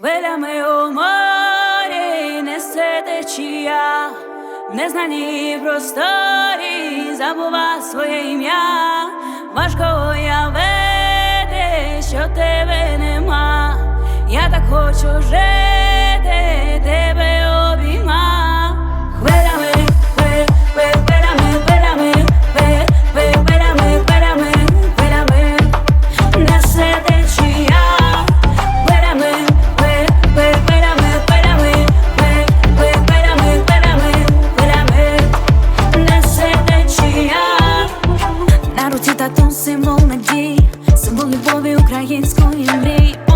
Хвилями у морі несе течія, в незнаній просторі забува своє ім'я, важко уявити, що тебе нема. Я так хочу жити. та то символ надій, символ любові української мрії.